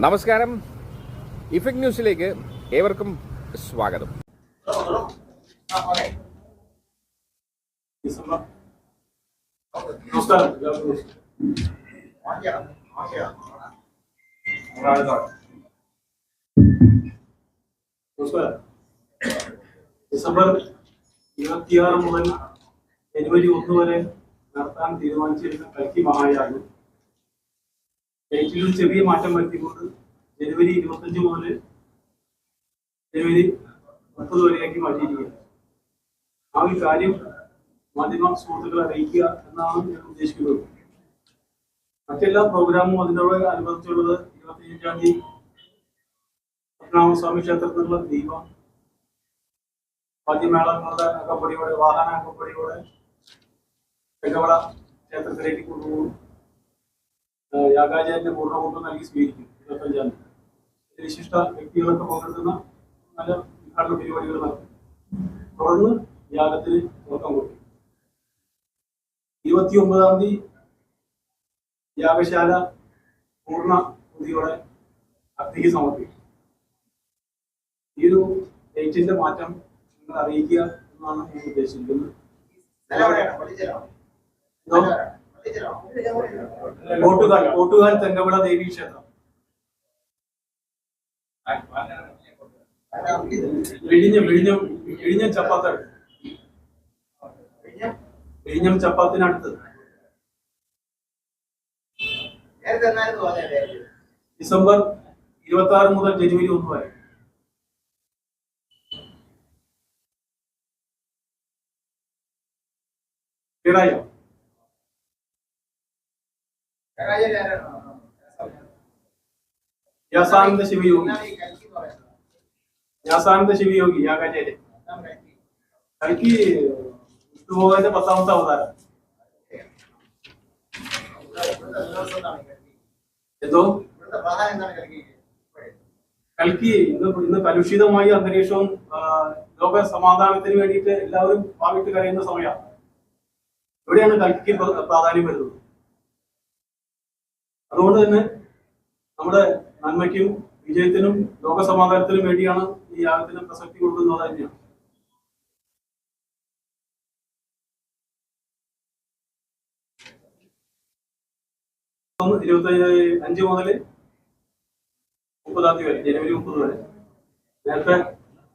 നമസ്കാരം. ഇഫക്ട് ന്യൂസിലേക്ക് ഏവർക്കും സ്വാഗതം. ഡിസംബർ ഇരുപത്തിയാറ് മുതൽ ജനുവരി ഒന്ന് വരെ നടത്താൻ തീരുമാനിച്ചിരുന്ന കൽക്കി മഹായാഗം ഡേറ്റിൽ ഒരു ചെറിയ മാറ്റം വരുത്തിക്കൊണ്ട് ജനുവരി ഇരുപത്തഞ്ച് മുതൽ ജനുവരി മുപ്പത് വരെയാക്കി മാറ്റിയിരിക്കുകയാണ്. ആ ഒരു കാര്യം മാധ്യമ സുഹൃത്തുക്കളെ അറിയിക്കുക എന്നാണ് ഞാൻ ഉദ്ദേശിക്കുന്നത്. മറ്റെല്ലാ പ്രോഗ്രാമും അതിനോട് അനുബന്ധിച്ചുള്ളത് ഇരുപത്തിയഞ്ചാം തീയതി പത്മനാഭസ്വാമി ക്ഷേത്രത്തിലുള്ള ദീപം വാദ്യമേളങ്ങളുടെ അകപ്പടിയോടെ വാഹന അകപ്പടിയോടെ തെക്കവട ക്ഷേത്രത്തിലേക്ക് കൊണ്ടുപോകും. യാഗാചാര്യന്റെ പൂർണകൂട്ടം നൽകി സ്വീകരിക്കും. ഇരുപത്തഞ്ചാം തീയതി. വിശിഷ്ട വ്യക്തികളൊക്കെ പങ്കെടുക്കുന്ന നല്ല ഉദ്ഘാടന പരിപാടികൾ നടത്തും തുടർന്ന് യാഗത്തിന് തുടക്കം കൊടുക്കും ഇരുപത്തി ഒമ്പതാം തീയതി യാഗശാല പൂർണ ബുദ്ധിയോടെ അഗ്നിക്ക് സമർപ്പിക്കും. ഈ ഒരു ഡേറ്റിന്റെ മാറ്റം നിങ്ങൾ അറിയിക്കുക എന്നാണ് ഞാൻ ഉദ്ദേശിക്കുന്നത്? കോട്ടുകാൽ കോട്ടുകാൽ തെങ്കവിള ദേവി ക്ഷേത്രം. വിഴിഞ്ഞം വിഴിഞ്ഞം വിഴിഞ്ഞം ചപ്പാത്ത വിഴിഞ്ഞം ചപ്പാത്തിനടുത്ത്. ഡിസംബർ ഇരുപത്തി ആറ് മുതൽ ജനുവരി ഒന്ന് വരെ. ക്ലിയറായോ വ്യാസാനന്ദ ശിവയോഗി യാസാനന്ദ ശിവയോഗി യാഗാചാര്യ കൽക്കി വിഷ്ണുഭോഗന്റെ പത്താമത്തെ അവതാരം. എന്തോ? കൽക്കി ഇന്ന് ഇന്ന് കലുഷിതമായ അന്തരീക്ഷവും ലോക സമാധാനത്തിന് വേണ്ടിയിട്ട് എല്ലാവരും പാവിട്ട് കരയുന്ന സമയമാണ്. എവിടെയാണ് കൽക്കിക്ക് പ്ര- പ്രാധാന്യം വരുന്നത്? അതുകൊണ്ട് തന്നെ നമ്മുടെ നന്മയ്ക്കും വിജയത്തിനും ലോകസമാധാനത്തിനും വേണ്ടിയാണ് ഈ യാഗത്തിന് പ്രസക്തി കൊടുക്കുന്നത് തന്നെയാണ്. ഇരുപത്തി അഞ്ച് മുതൽ മുപ്പതാം തീയതി വരെ ജനുവരി മുപ്പത് വരെ. നേരത്തെ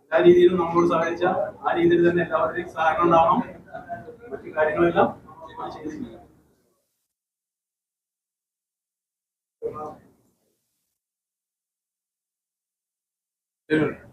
എല്ലാ രീതിയിലും നമ്മളോട് സഹായിച്ച ആ രീതിയിൽ തന്നെ എല്ലാവരുടെയും സഹായം ഉണ്ടാവണം. മറ്റു കാര്യങ്ങളെല്ലാം നമ്മൾ ചെയ്തിട്ടുണ്ട് Dinner.